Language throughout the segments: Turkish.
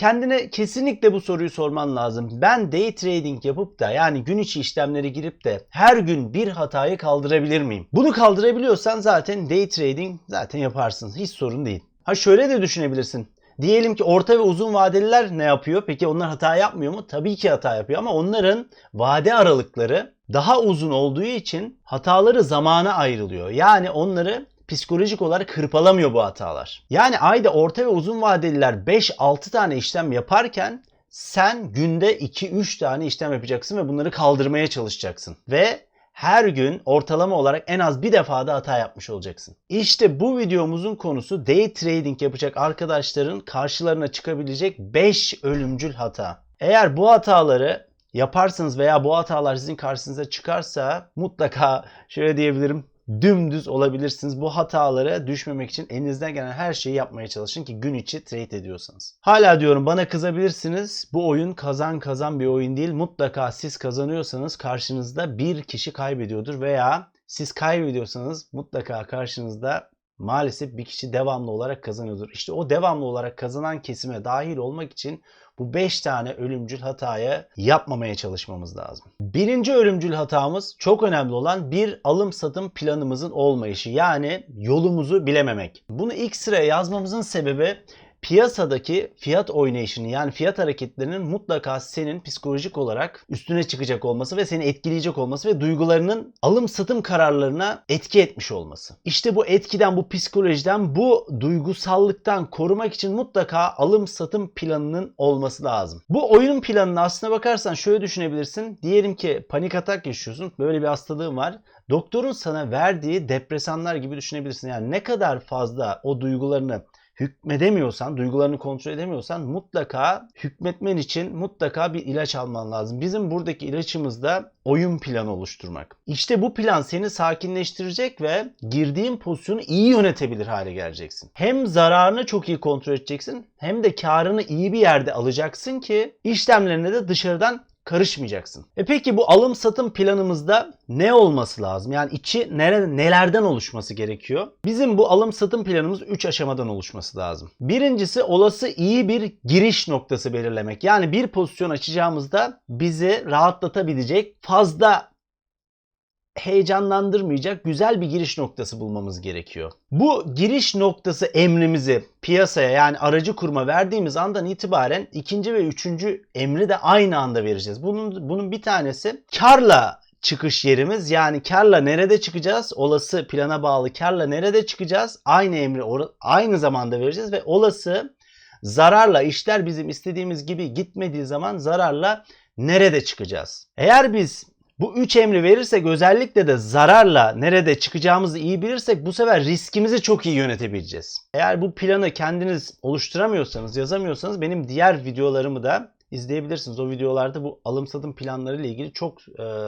Kendine kesinlikle bu soruyu sorman lazım. Ben day trading yapıp da yani gün içi işlemlere girip de her gün bir hatayı kaldırabilir miyim? Bunu kaldırabiliyorsan zaten day trading zaten yaparsın. Hiç sorun değil. Ha şöyle de düşünebilirsin. Diyelim ki orta ve uzun vadeliler ne yapıyor? Peki onlar hata yapmıyor mu? Tabii ki hata yapıyor ama onların vade aralıkları daha uzun olduğu için hataları zamana ayrılıyor. Yani onları psikolojik olarak hırpalamıyor bu hatalar. Yani ayda orta ve uzun vadeliler 5-6 tane işlem yaparken sen günde 2-3 tane işlem yapacaksın ve bunları kaldırmaya çalışacaksın. Ve her gün ortalama olarak en az bir defada hata yapmış olacaksın. İşte bu videomuzun konusu day trading yapacak arkadaşların karşılarına çıkabilecek 5 ölümcül hata. Eğer bu hataları yaparsınız veya bu hatalar sizin karşınıza çıkarsa mutlaka şöyle diyebilirim dümdüz olabilirsiniz. Bu hatalara düşmemek için elinizden gelen her şeyi yapmaya çalışın ki gün içi trade ediyorsanız. Hala diyorum bana kızabilirsiniz. Bu oyun kazan kazan bir oyun değil. Mutlaka siz kazanıyorsanız karşınızda bir kişi kaybediyordur veya siz kaybediyorsanız mutlaka karşınızda maalesef bir kişi devamlı olarak kazanıyordur. İşte o devamlı olarak kazanan kesime dahil olmak için bu 5 tane ölümcül hataya yapmamaya çalışmamız lazım. Birinci ölümcül hatamız çok önemli olan bir alım satım planımızın olmayışı. Yani yolumuzu bilememek. Bunu ilk sıraya yazmamızın sebebi piyasadaki fiyat oynayışını yani fiyat hareketlerinin mutlaka senin psikolojik olarak üstüne çıkacak olması ve seni etkileyecek olması ve duygularının alım satım kararlarına etki etmiş olması. İşte bu etkiden, bu psikolojiden, bu duygusallıktan korumak için mutlaka alım satım planının olması lazım. Bu oyunun planını aslına bakarsan şöyle düşünebilirsin. Diyelim ki panik atak yaşıyorsun. Böyle bir hastalığın var. Doktorun sana verdiği depresanlar gibi düşünebilirsin. Yani ne kadar fazla o duygularını hükmedemiyorsan, duygularını kontrol edemiyorsan mutlaka hükmetmen için mutlaka bir ilaç alman lazım. Bizim buradaki ilaçımız da oyun planı oluşturmak. İşte bu plan seni sakinleştirecek ve girdiğin pozisyonu iyi yönetebilir hale geleceksin. Hem zararını çok iyi kontrol edeceksin hem de karını iyi bir yerde alacaksın ki işlemlerine de dışarıdan karışmayacaksın. E peki bu alım satım planımızda ne olması lazım? Yani içi nere, nelerden oluşması gerekiyor? Bizim bu alım satım planımız 3 aşamadan oluşması lazım. Birincisi olası iyi bir giriş noktası belirlemek. Yani bir pozisyon açacağımızda bizi rahatlatabilecek fazla heyecanlandırmayacak güzel bir giriş noktası bulmamız gerekiyor. Bu giriş noktası emrimizi piyasaya yani aracı kurma verdiğimiz andan itibaren ikinci ve üçüncü emri de aynı anda vereceğiz. Bunun, bunun bir tanesi karla çıkış yerimiz yani karla nerede çıkacağız? Olası plana bağlı karla nerede çıkacağız? Aynı emri aynı zamanda vereceğiz ve olası zararla işler bizim istediğimiz gibi gitmediği zaman zararla nerede çıkacağız? Eğer biz bu üç emri verirsek özellikle de zararla nerede çıkacağımızı iyi bilirsek bu sefer riskimizi çok iyi yönetebileceğiz. Eğer bu planı kendiniz oluşturamıyorsanız, yazamıyorsanız benim diğer videolarımı da izleyebilirsiniz. O videolarda bu alım satım planları ile ilgili çok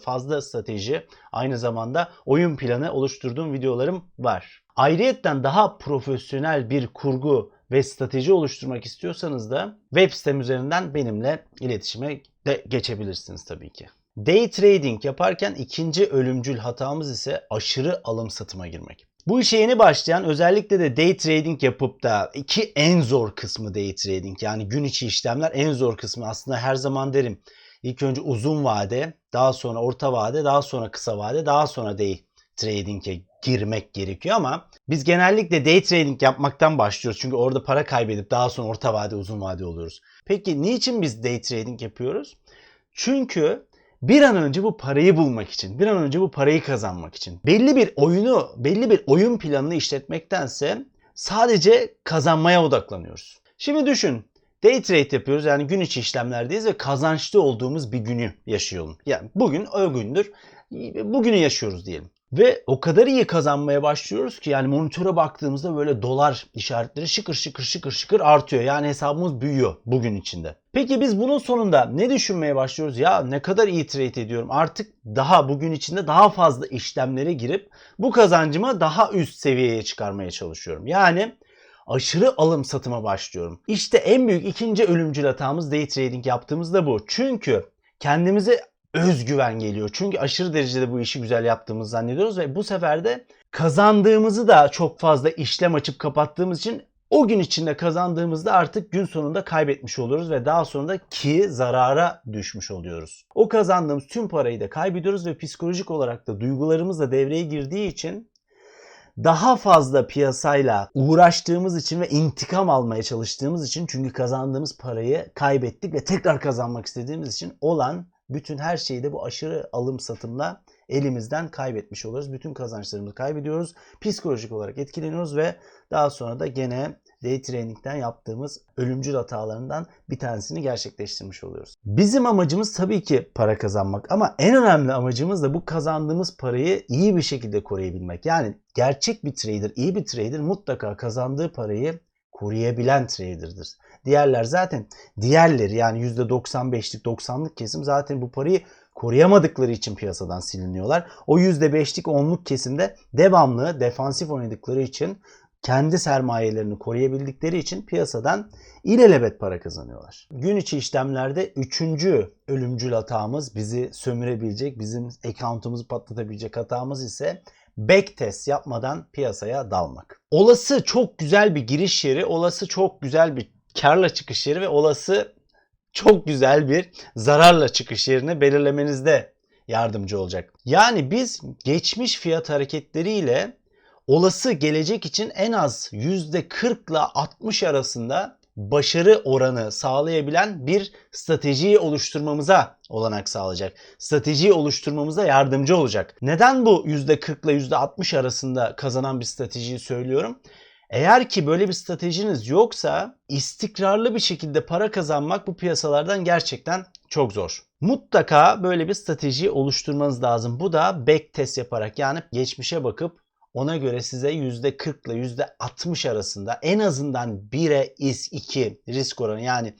fazla strateji, aynı zamanda oyun planı oluşturduğum videolarım var. Ayrıyetten daha profesyonel bir kurgu ve strateji oluşturmak istiyorsanız da web sitem üzerinden benimle iletişime de geçebilirsiniz tabii ki. Day trading yaparken ikinci ölümcül hatamız ise aşırı alım satıma girmek. Bu işe yeni başlayan özellikle de day trading yapıp da iki en zor kısmı day trading yani gün içi işlemler en zor kısmı aslında her zaman derim. İlk önce uzun vade, daha sonra orta vade, daha sonra kısa vade, daha sonra day trading'e girmek gerekiyor ama biz genellikle day trading yapmaktan başlıyoruz. Çünkü orada para kaybedip daha sonra orta vade, uzun vade oluyoruz. Peki niçin biz day trading yapıyoruz? Çünkü bir an önce bu parayı bulmak için, bir an önce bu parayı kazanmak için belli bir oyunu, belli bir oyun planını işletmektense sadece kazanmaya odaklanıyoruz. Şimdi düşün. Day trade yapıyoruz yani gün içi işlemlerdeyiz ve kazançlı olduğumuz bir günü yaşayalım. Yani bugün o gündür. Bugünü yaşıyoruz diyelim. Ve o kadar iyi kazanmaya başlıyoruz ki yani monitöre baktığımızda böyle dolar işaretleri şıkır şıkır şıkır şıkır artıyor. Yani hesabımız büyüyor bugün içinde. Peki biz bunun sonunda ne düşünmeye başlıyoruz? Ya ne kadar iyi trade ediyorum. Artık daha bugün içinde daha fazla işlemlere girip bu kazancımı daha üst seviyeye çıkarmaya çalışıyorum. Yani aşırı alım satıma başlıyorum. İşte en büyük ikinci ölümcül hatamız day trading yaptığımızda bu. Çünkü kendimizi özgüven geliyor. Çünkü aşırı derecede bu işi güzel yaptığımızı zannediyoruz ve bu sefer de kazandığımızı da çok fazla işlem açıp kapattığımız için O gün içinde kazandığımızda artık gün sonunda kaybetmiş oluyoruz ve daha sonra ki zarara düşmüş oluyoruz. O kazandığımız tüm parayı da kaybediyoruz ve psikolojik olarak da duygularımız da devreye girdiği için daha fazla piyasayla uğraştığımız için ve intikam almaya çalıştığımız için çünkü kazandığımız parayı kaybettik ve tekrar kazanmak istediğimiz için olan bütün her şeyi de bu aşırı alım satımla elimizden kaybetmiş oluruz. Bütün kazançlarımızı kaybediyoruz. Psikolojik olarak etkileniyoruz ve daha sonra da gene day trading'den yaptığımız ölümcül hatalarından bir tanesini gerçekleştirmiş oluyoruz. Bizim amacımız tabii ki para kazanmak ama en önemli amacımız da bu kazandığımız parayı iyi bir şekilde koruyabilmek. Yani gerçek bir trader, iyi bir trader mutlaka kazandığı parayı koruyabilen trader'dır. Diğerler zaten diğerleri yani %95'lik 90'lık kesim zaten bu parayı koruyamadıkları için piyasadan siliniyorlar. O %5'lik 10'luk kesimde devamlı defansif oynadıkları için kendi sermayelerini koruyabildikleri için piyasadan ilelebet para kazanıyorlar. Gün içi işlemlerde üçüncü ölümcül hatamız bizi sömürebilecek, bizim account'umuzu patlatabilecek hatamız ise backtest yapmadan piyasaya dalmak. Olası çok güzel bir giriş yeri, olası çok güzel bir karla çıkış yeri ve olası çok güzel bir zararla çıkış yerini belirlemenizde yardımcı olacak. Yani biz geçmiş fiyat hareketleriyle olası gelecek için en az %40 ile 60 arasında başarı oranı sağlayabilen bir stratejiyi oluşturmamıza olanak sağlayacak. Stratejiyi oluşturmamıza yardımcı olacak. Neden bu %40 ile %60 arasında kazanan bir stratejiyi söylüyorum? Eğer ki böyle bir stratejiniz yoksa istikrarlı bir şekilde para kazanmak bu piyasalardan gerçekten çok zor. Mutlaka böyle bir strateji oluşturmanız lazım. Bu da back test yaparak yani geçmişe bakıp ona göre size %40 ile %60 arasında en azından 1'e is 2 risk oranı yani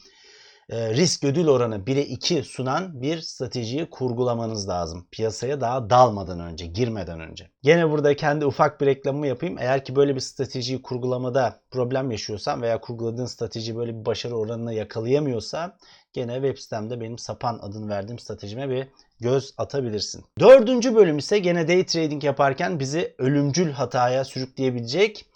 risk ödül oranı 1'e 2 sunan bir stratejiyi kurgulamanız lazım. Piyasaya daha dalmadan önce, girmeden önce. Gene burada kendi ufak bir reklamımı yapayım. Eğer ki böyle bir stratejiyi kurgulamada problem yaşıyorsan veya kurguladığın strateji böyle bir başarı oranını yakalayamıyorsa gene web sitemde benim Sapan adını verdiğim stratejime bir göz atabilirsin. Dördüncü bölüm ise gene day trading yaparken bizi ölümcül hataya sürükleyebilecek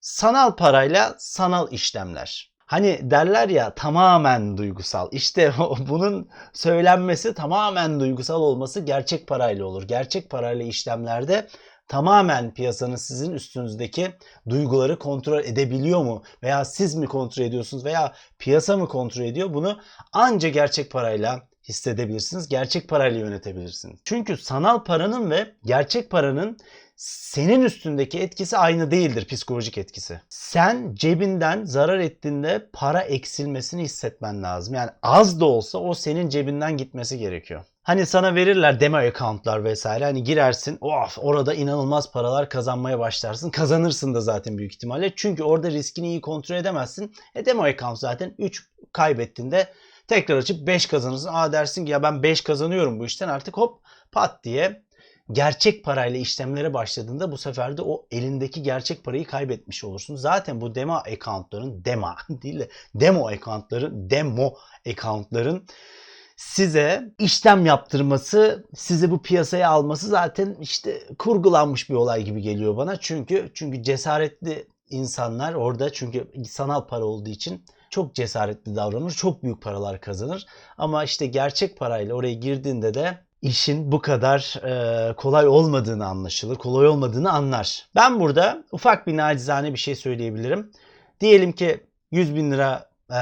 sanal parayla sanal işlemler. Hani derler ya tamamen duygusal. İşte bunun söylenmesi tamamen duygusal olması gerçek parayla olur. Gerçek parayla işlemlerde tamamen piyasanın sizin üstünüzdeki duyguları kontrol edebiliyor mu? Veya siz mi kontrol ediyorsunuz veya piyasa mı kontrol ediyor? Bunu anca gerçek parayla hissedebilirsiniz. Gerçek parayla yönetebilirsiniz. Çünkü sanal paranın ve gerçek paranın senin üstündeki etkisi aynı değildir psikolojik etkisi. Sen cebinden zarar ettiğinde para eksilmesini hissetmen lazım. Yani az da olsa o senin cebinden gitmesi gerekiyor. Hani sana verirler demo accountlar vesaire. Hani girersin of orada inanılmaz paralar kazanmaya başlarsın. Kazanırsın da zaten büyük ihtimalle. Çünkü orada riskini iyi kontrol edemezsin. E demo account zaten 3 kaybettiğinde tekrar açıp 5 kazanırsın. Aa dersin ki ya ben 5 kazanıyorum bu işten artık hop pat diye gerçek parayla işlemlere başladığında bu sefer de o elindeki gerçek parayı kaybetmiş olursun. Zaten bu demo accountların demo değil de demo accountların demo accountların size işlem yaptırması, sizi bu piyasaya alması zaten işte kurgulanmış bir olay gibi geliyor bana. Çünkü çünkü cesaretli insanlar orada çünkü sanal para olduğu için çok cesaretli davranır, çok büyük paralar kazanır. Ama işte gerçek parayla oraya girdiğinde de işin bu kadar e, kolay olmadığını anlaşılır, kolay olmadığını anlar. Ben burada ufak bir nacizane bir şey söyleyebilirim. Diyelim ki 100 bin lira e,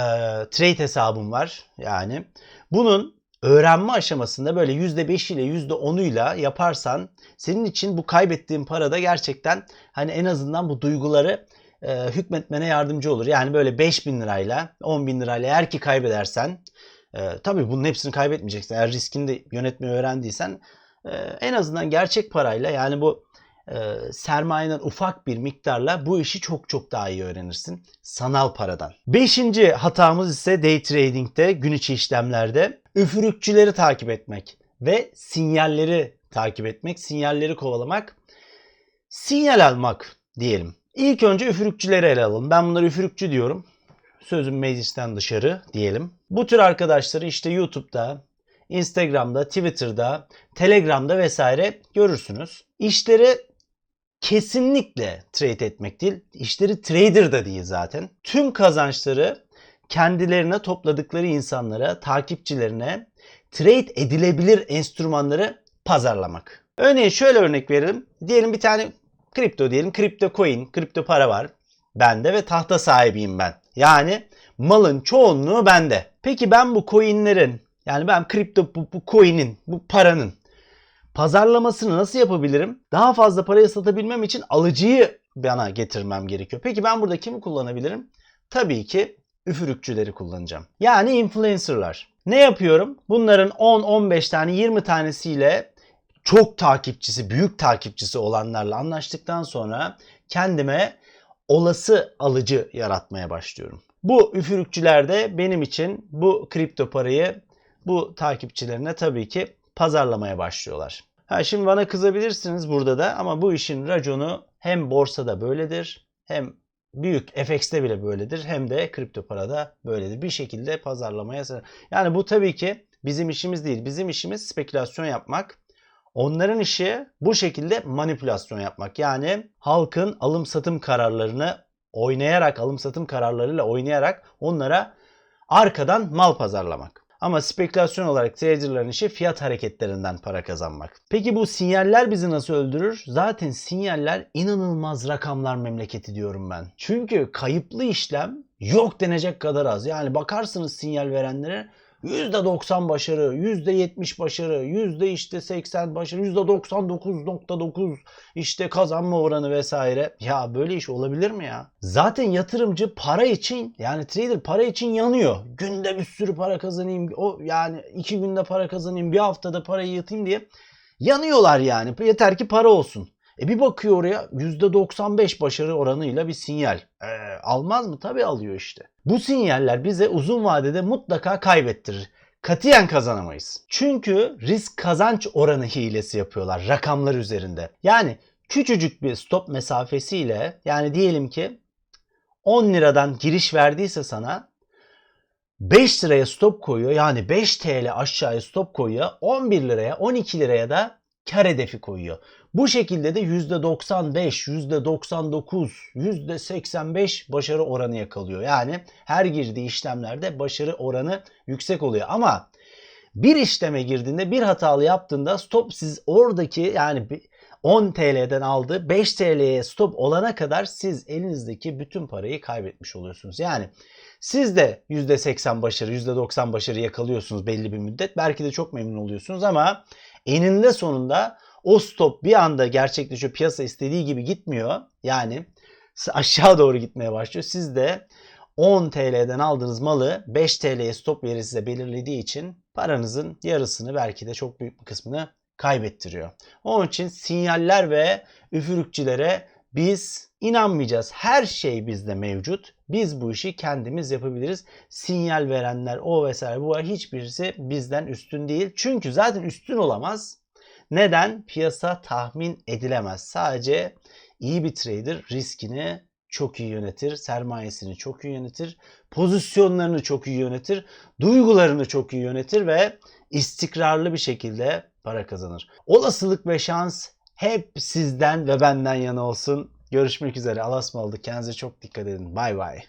trade hesabım var yani. Bunun öğrenme aşamasında böyle %5 ile %10'uyla yaparsan senin için bu kaybettiğin parada gerçekten hani en azından bu duyguları e, hükmetmene yardımcı olur. Yani böyle 5 bin lirayla 10 bin lirayla eğer ki kaybedersen e, tabii bunun hepsini kaybetmeyeceksin. Eğer riskini de yönetmeyi öğrendiysen e, en azından gerçek parayla yani bu e, sermayeden ufak bir miktarla bu işi çok çok daha iyi öğrenirsin. Sanal paradan. Beşinci hatamız ise day trading'de, gün içi işlemlerde üfürükçüleri takip etmek ve sinyalleri takip etmek, sinyalleri kovalamak, sinyal almak diyelim. İlk önce üfürükçüleri ele alalım. Ben bunları üfürükçü diyorum. Sözüm meclisten dışarı diyelim. Bu tür arkadaşları işte YouTube'da, Instagram'da, Twitter'da, Telegram'da vesaire görürsünüz. İşleri kesinlikle trade etmek değil. İşleri trader da değil zaten. Tüm kazançları kendilerine topladıkları insanlara, takipçilerine trade edilebilir enstrümanları pazarlamak. Örneğin şöyle örnek verelim. Diyelim bir tane kripto diyelim. Kripto coin, kripto para var bende ve tahta sahibiyim ben. Yani malın çoğunluğu bende. Peki ben bu coinlerin yani ben kripto bu, bu coin'in, bu paranın pazarlamasını nasıl yapabilirim? Daha fazla paraya satabilmem için alıcıyı bana getirmem gerekiyor. Peki ben burada kimi kullanabilirim? Tabii ki üfürükçüleri kullanacağım. Yani influencerlar. Ne yapıyorum? Bunların 10, 15 tane, 20 tanesiyle çok takipçisi, büyük takipçisi olanlarla anlaştıktan sonra kendime olası alıcı yaratmaya başlıyorum. Bu üfürükçüler de benim için bu kripto parayı bu takipçilerine tabii ki pazarlamaya başlıyorlar. Ha şimdi bana kızabilirsiniz burada da ama bu işin raconu hem borsada böyledir hem büyük FX'te bile böyledir hem de kripto parada böyledir. Bir şekilde pazarlamaya yani bu tabii ki bizim işimiz değil. Bizim işimiz spekülasyon yapmak. Onların işi bu şekilde manipülasyon yapmak. Yani halkın alım satım kararlarını oynayarak, alım satım kararlarıyla oynayarak onlara arkadan mal pazarlamak. Ama spekülasyon olarak traderların işi fiyat hareketlerinden para kazanmak. Peki bu sinyaller bizi nasıl öldürür? Zaten sinyaller inanılmaz rakamlar memleketi diyorum ben. Çünkü kayıplı işlem yok denecek kadar az. Yani bakarsınız sinyal verenlere %90 başarı, %70 başarı, yüzde işte 80 başarı, %99.9 işte kazanma oranı vesaire. Ya böyle iş olabilir mi ya? Zaten yatırımcı para için yani trader para için yanıyor. Günde bir sürü para kazanayım, o yani iki günde para kazanayım, bir haftada parayı yatayım diye yanıyorlar yani. Yeter ki para olsun. E bir bakıyor oraya %95 başarı oranıyla bir sinyal. E, almaz mı? Tabii alıyor işte. Bu sinyaller bize uzun vadede mutlaka kaybettirir. Katiyen kazanamayız. Çünkü risk kazanç oranı hilesi yapıyorlar rakamlar üzerinde. Yani küçücük bir stop mesafesiyle yani diyelim ki 10 liradan giriş verdiyse sana 5 liraya stop koyuyor. Yani 5 TL aşağıya stop koyuyor. 11 liraya 12 liraya da kar hedefi koyuyor. Bu şekilde de %95, %99, %85 başarı oranı yakalıyor. Yani her girdiği işlemlerde başarı oranı yüksek oluyor. Ama bir işleme girdiğinde bir hatalı yaptığında stop siz oradaki yani 10 TL'den aldığı 5 TL'ye stop olana kadar siz elinizdeki bütün parayı kaybetmiş oluyorsunuz. Yani siz de %80 başarı, %90 başarı yakalıyorsunuz belli bir müddet. Belki de çok memnun oluyorsunuz ama eninde sonunda o stop bir anda gerçekleşiyor. Piyasa istediği gibi gitmiyor. Yani aşağı doğru gitmeye başlıyor. Siz de 10 TL'den aldığınız malı 5 TL'ye stop veri size belirlediği için paranızın yarısını belki de çok büyük bir kısmını kaybettiriyor. Onun için sinyaller ve üfürükçülere biz inanmayacağız. Her şey bizde mevcut. Biz bu işi kendimiz yapabiliriz. Sinyal verenler o vesaire bu hiçbirisi bizden üstün değil. Çünkü zaten üstün olamaz. Neden? Piyasa tahmin edilemez. Sadece iyi bir trader riskini çok iyi yönetir, sermayesini çok iyi yönetir, pozisyonlarını çok iyi yönetir, duygularını çok iyi yönetir ve istikrarlı bir şekilde para kazanır. Olasılık ve şans hep sizden ve benden yana olsun. Görüşmek üzere. Allah'a ısmarladık. Kendinize çok dikkat edin. Bay bay.